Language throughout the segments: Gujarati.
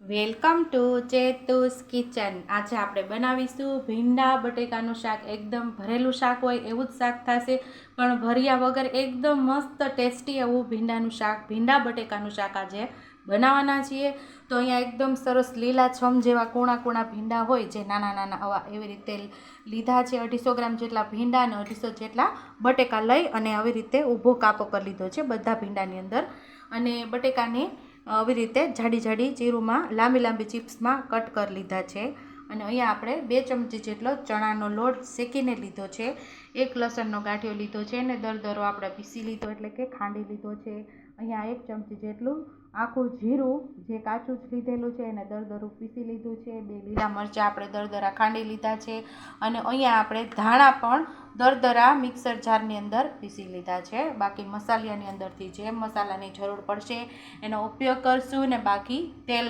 Welcome to ચેતુસ kitchen. આજે આપણે બનાવીશું ભીંડા બટેકાનું શાક. એકદમ ભરેલું શાક હોય એવું જ શાક થશે, પણ ભર્યા વગર એકદમ મસ્ત ટેસ્ટી એવું ભીંડાનું શાક, ભીંડા બટેકાનું શાક આજે બનાવવાના છીએ. તો અહીંયા એકદમ સરસ લીલાછમ જેવા કૂણા કૂણા ભીંડા હોય, જે નાના નાના આવા એવી રીતે લીધા છે. અઢીસો ગ્રામ જેટલા ભીંડા અને અઢીસો જેટલા બટેકા લઈ અને આવી રીતે ઊભો કાપો કરી લીધો છે બધા ભીંડાની અંદર. અને બટેકાને આવી રીતે જાડી જાડી ચીરુમાં લાંબી લાંબી ચિપ્સમાં કટ કરી લીધા છે. અને અહીંયા આપણે બે ચમચી જેટલો ચણાનો લોટ શેકીને લીધો છે. એક લસણનો ગાંઠિયો લીધો છે અને દરદરો આપણે પીસી લીધો, એટલે કે ખાંડી લીધો છે. અહીંયા એક ચમચી જેટલું આખું જીરું જે કાચું જ લીધેલું છે એને દરદરું પીસી લીધું છે. બે લીલા મરચાં આપણે દરદરા ખાંડી લીધા છે અને અહીંયા આપણે ધાણા પણ દરદરા મિક્સર જારની અંદર પીસી લીધા છે. બાકી મસાલિયાની અંદરથી જે મસાલાની જરૂર પડશે એનો ઉપયોગ કરશું ને બાકી તેલ.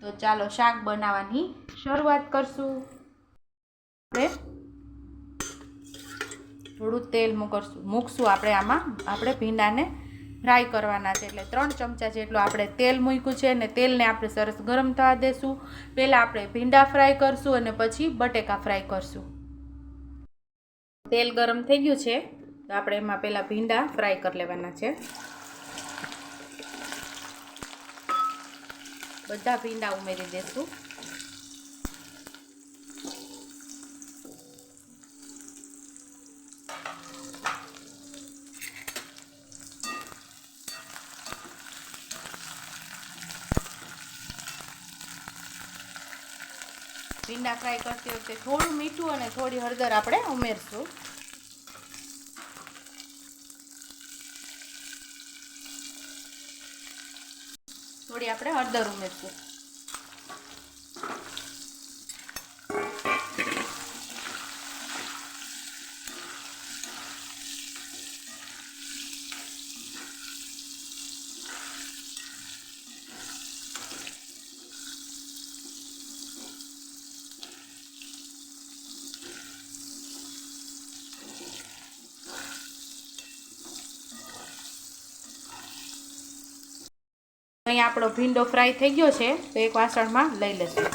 તો ચાલો શાક બનાવવાની શરૂઆત કરશું. આપણે થોડું તેલ મૂકશું. મૂકશું આપણે આમાં. આપણે ભીંડાને ફ્રાય કરવાના છે એટલે ત્રણ ચમચા જેટલું આપણે તેલ મૂક્યું છે અને તેલને આપણે સરસ ગરમ થવા દેશું. પહેલાં આપણે ભીંડા ફ્રાય કરશું અને પછી બટેકા ફ્રાય કરશું. તેલ ગરમ થઈ ગયું છે, તો આપણે એમાં પહેલાં ભીંડા ફ્રાય કરી લેવાના છે. બધા ભીંડા ઉમેરી દેશું. ભીંડા ફ્રાય કરતી વખતે થોડું મીઠું અને થોડી હળદર આપણે ઉમેરશું. થોડી આપણે હળદર ઉમેરશું. અહીંયા આપણો ભીંડો ફ્રાય થઈ ગયો છે, તો એક વાસણમાં લઈ લઈશું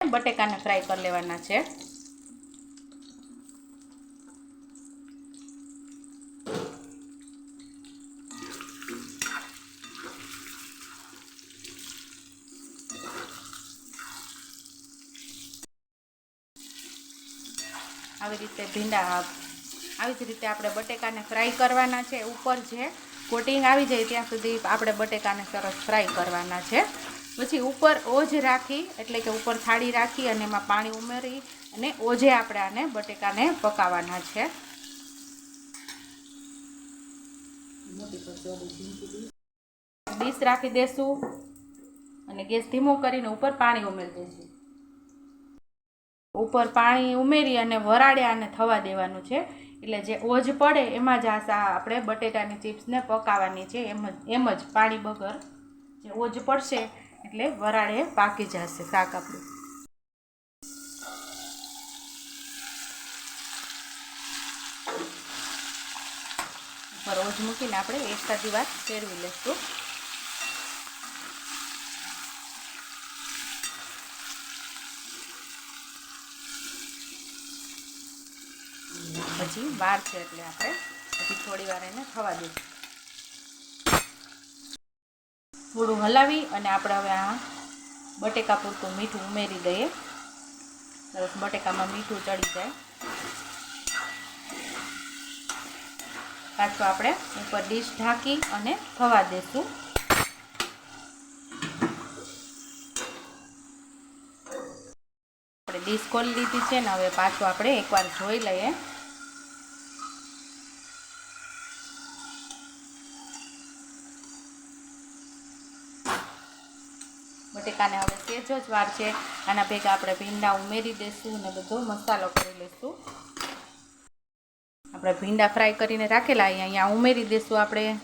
બટેકાને ફ્રાય કરી લેવાના છે. આવી રીતે ભીંડા, આવી જ રીતે આપણે બટેકાને ફ્રાય કરવાના છે ઉપર જે કોટિંગ આવી જાય ત્યાં સુધી આપણે બટેકાને સરસ ફ્રાય કરવાના છે. પછી ઉપર ઓજ રાખી, એટલે કે ઉપર થાળી રાખી અને એમાં પાણી ઉમેરી અને ઓજે આપણે આને બટેકાને પકાવવાના છે. ડીશ રાખી દેશું અને ગેસ ધીમો કરીને ઉપર પાણી ઉમેરી દઈશું ઉપર પાણી ઉમેરી અને વરાળ્યા અને થવા દેવાનું છે. એટલે જે ઓજ પડે એમાં જ આ આપણે બટેટાની ચિપ્સને પકાવવાની છે. એમ જ એમ જ પાણી વગર જે ઓજ પડશે એટલે વરાળે પાકી જશે શાક આપણું. ઉપર ઓજ મૂકીને આપણે એક સાદી વાત ફેરવી લઈશું પછી વાર છે એટલે આપણે પછી થોડી વાર એને થવા દઈશું. થોડું હલાવી અને આપણે હવે આ બટેકા પૂરતું મીઠું ઉમેરી દઈએ. સરસ બટેકામાં મીઠું ચડી જાય. પાછું આપણે ઉપર ડીશ ઢાંકી અને થવા દેશું આપણે ડીશ ખોલી લીધી છે ને હવે પાછું આપણે એકવાર જોઈ લઈએ. બટેકાને હવે સેજ જ વાર છે. આના ભેગા આપણે ભીંડા ઉમેરી દઈશું અને બધો મસાલો કરી લઈશું આપણે ભીંડા ફ્રાય કરીને રાખેલા અહીંયા ઉમેરી દઈશું આપણે.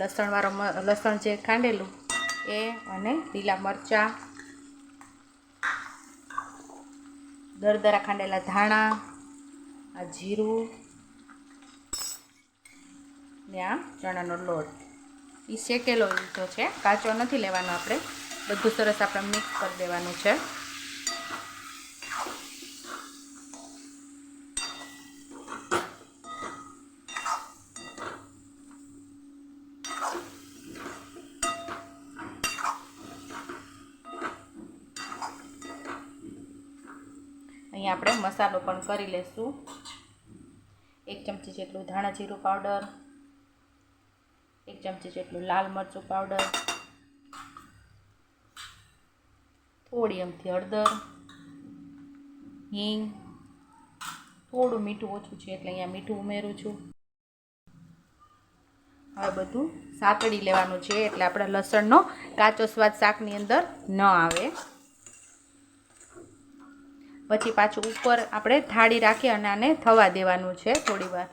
લસણવાળો લસણ જે ખાંડેલું એ અને લીલા મરચાં, દરદરા ખાંડેલા ધાણા, આ જીરું ને આ ચણાનો લોટ. એ શેકેલો લીધો છે. કાચો નથી લેવાનો આપણે. બધું સરસ આપણે મિક્સ કરી દેવાનું છે. અહીંયા આપણે મસાલો પણ કરી લેશું. એક ચમચી જેટલું ધાણા જીરું પાવડર એક ચમચી જેટલું લાલ મરચું પાવડર થોડી અમથી હળદર, હિંગ, થોડું મીઠું ઓછું છે એટલે અહીંયા મીઠું ઉમેરું છું. હવે બધું સાતડી લેવાનું છે એટલે આપણે લસણનો કાચો સ્વાદ શાકની અંદર ન આવે. પછી પાછું ઉપર આપણે થાળી રાખી અને આને થવા દેવાનું છે થોડી વાર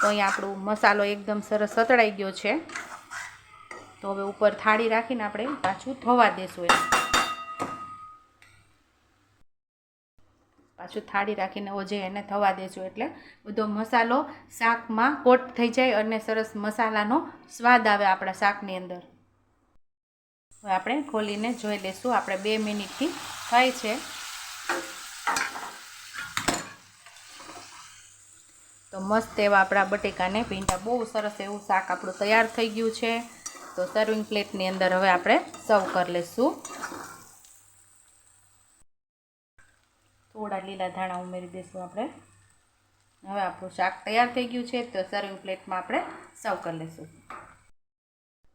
તો અહીંયા આપણો મસાલો એકદમ સરસ સતળાઈ ગયો છે. તો હવે ઉપર થાળી રાખીને આપણે પાછું થવા દેશું એ પાછું થાળી રાખીને ઓજે એને થવા દેશું એટલે બધો મસાલો શાકમાં કોટ થઈ જાય અને સરસ મસાલાનો સ્વાદ આવે આપણા શાકની અંદર. હવે આપણે ખોલીને જોઈ લઈશું આપણે બે મિનિટથી થાય છે. તો મસ્ત એવા આપણા બટેકાને ભીંડા. બહુ સરસ એવું શાક આપણું તૈયાર થઈ ગયું છે. તો સર્વિંગ પ્લેટની અંદર હવે આપણે સર્વ કરી લઈશું. થોડા લીલા ધાણા ઉમેરી દઈશું આપણે. હવે આપણું શાક તૈયાર થઈ ગયું છે. તો સર્વિંગ પ્લેટમાં આપણે સર્વ કરી લઈશું.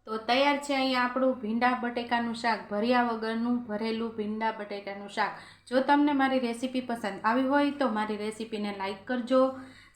તો તૈયાર છે અહીંયા આપણું ભીંડા બટેકાનું શાક. ભર્યા વગરનું ભરેલું ભીંડા બટેકાનું શાક. જો તમને મારી રેસીપી પસંદ આવી હોય તો મારી રેસીપીને લાઇક કરજો.